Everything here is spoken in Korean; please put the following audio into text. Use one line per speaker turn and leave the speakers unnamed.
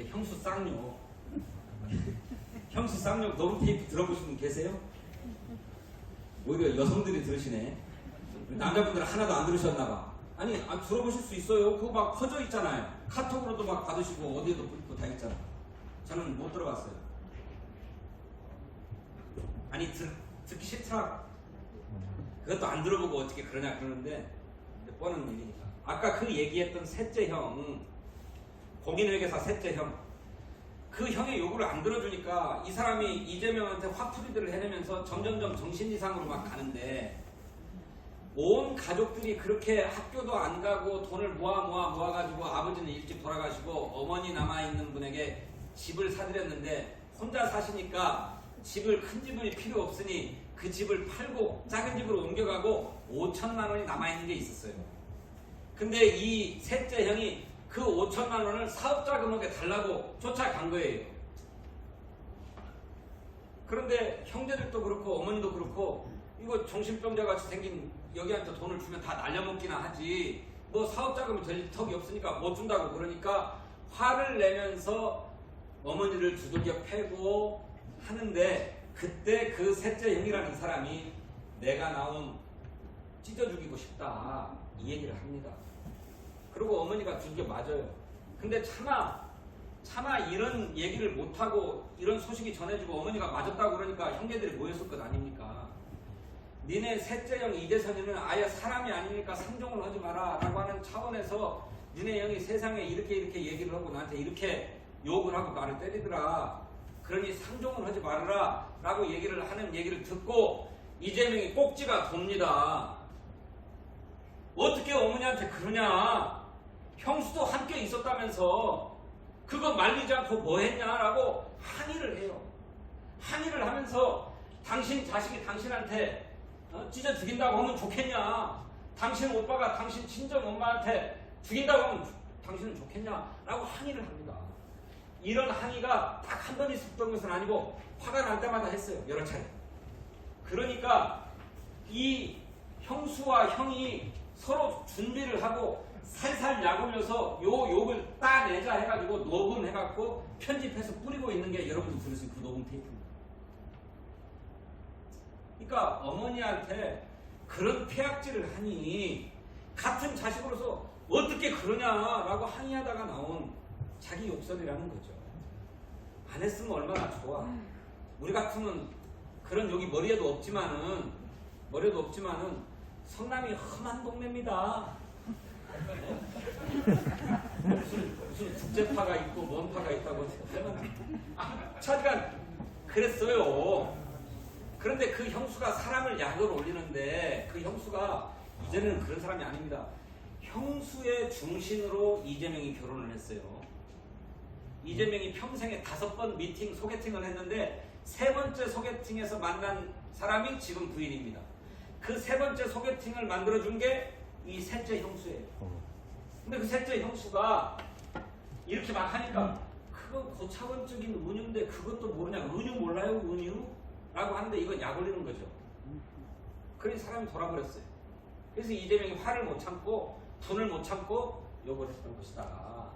이제 형수 쌍욕. 형수 쌍욕 녹음 테이프 들어보신 분 계세요? 오히려 여성들이 들으시네. 남자분들 하나도 안 들으셨나 봐. 아니, 아, 들어보실 수 있어요. 그거 막 퍼져 있잖아요. 카톡으로도 막 받으시고 어디에도 뿌리고 다 있잖아. 저는 못 들어봤어요. 아니, 들, 듣기 싫더라고. 그것도 안 들어보고 어떻게 그러냐 그러는데 뻔한 얘기니까. 아까 그 얘기했던 셋째 형, 공인회계사 셋째 형, 그 형의 요구를 안 들어주니까 이 사람이 이재명한테 화풀이들을 해내면서 점점점 정신 이상으로 막 가는데 온 가족들이 그렇게 학교도 안 가고 돈을 모아 모아 모아가지고 아버지는 일찍 돌아가시고 어머니 남아있는 분에게 집을 사드렸는데 혼자 사시니까 집을 큰 집은 필요 없으니 그 집을 팔고 작은 집으로 옮겨가고 5천만 원이 남아있는 게 있었어요. 근데 이 셋째 형이 그 5천만 원을 사업자 금액에 달라고 쫓아간 거예요. 그런데 형제들도 그렇고 어머니도 그렇고 이거 정신병자 같이 생긴 여기한테 돈을 주면 다 날려먹기나 하지 뭐 사업자금이 될 턱이 없으니까 못 준다고 그러니까 화를 내면서 어머니를 두들겨 패고 하는데 그때 그 셋째 형이라는 사람이 내가 나온 찢어 죽이고 싶다 이 얘기를 합니다. 그리고 어머니가 두들겨 맞아요. 근데 차마 차마 이런 얘기를 못하고 이런 소식이 전해지고 어머니가 맞았다고 그러니까 형제들이 모였을 것 아닙니까? 니네 셋째 형 이재선이는 아예 사람이 아니니까 상종을 하지 마라 라고 하는 차원에서 니네 형이 세상에 이렇게 이렇게 얘기를 하고 나한테 이렇게 욕을 하고 나를 때리더라 그러니 상종을 하지 말아라 라고 얘기를 하는 얘기를 듣고 이재명이 꼭지가 돕니다 어떻게 어머니한테 그러냐 형수도 함께 있었다면서 그거 말리지 않고 뭐 했냐라고 항의를 해요 항의를 하면서 당신 자식이 당신한테 어? 찢어 죽인다고 하면 좋겠냐? 당신 오빠가 당신 친정 엄마한테 죽인다고 하면 주- 당신은 좋겠냐? 라고 항의를 합니다. 이런 항의가 딱 한 번 있었던 것은 아니고 화가 날 때마다 했어요. 여러 차례. 그러니까 이 형수와 형이 서로 준비를 하고 살살 약 올려서 요 욕을 따내자 해가지고 녹음해갖고 편집해서 뿌리고 있는 게 여러분도 들으신 그 녹음 테이프입니다. 그러니까 어머니한테 그런 폐악질을 하니 같은 자식으로서 어떻게 그러냐라고 항의하다가 나온 자기 욕설이라는 거죠. 안 했으면 얼마나 좋아. 우리 같으면 그런 욕이 머리에도 없지만은 머리에도 없지만은 성남이 험한 동네입니다. 무슨 무슨 국제파가 있고 뭔 파가 있다고 아, 차지간 그랬어요. 그런데 그 형수가 사람을 약을 올리는데 그 형수가 이제는 그런 사람이 아닙니다. 형수의 중심으로 이재명이 결혼을 했어요. 이재명이 평생에 다섯 번 미팅, 소개팅을 했는데 세 번째 소개팅에서 만난 사람이 지금 부인입니다. 그 세 번째 소개팅을 만들어준 게 이 셋째 형수예요. 근데 그 셋째 형수가 이렇게 막 하니까 그거 고차원적인 은유인데 그것도 모르냐? 은유 몰라요? 은유? 라고 하는데 이건 약 올리는 거죠. 그래서 사람이 돌아버렸어요. 그래서 이재명이 화를 못 참고 분을 못 참고 욕을 했던 것이다.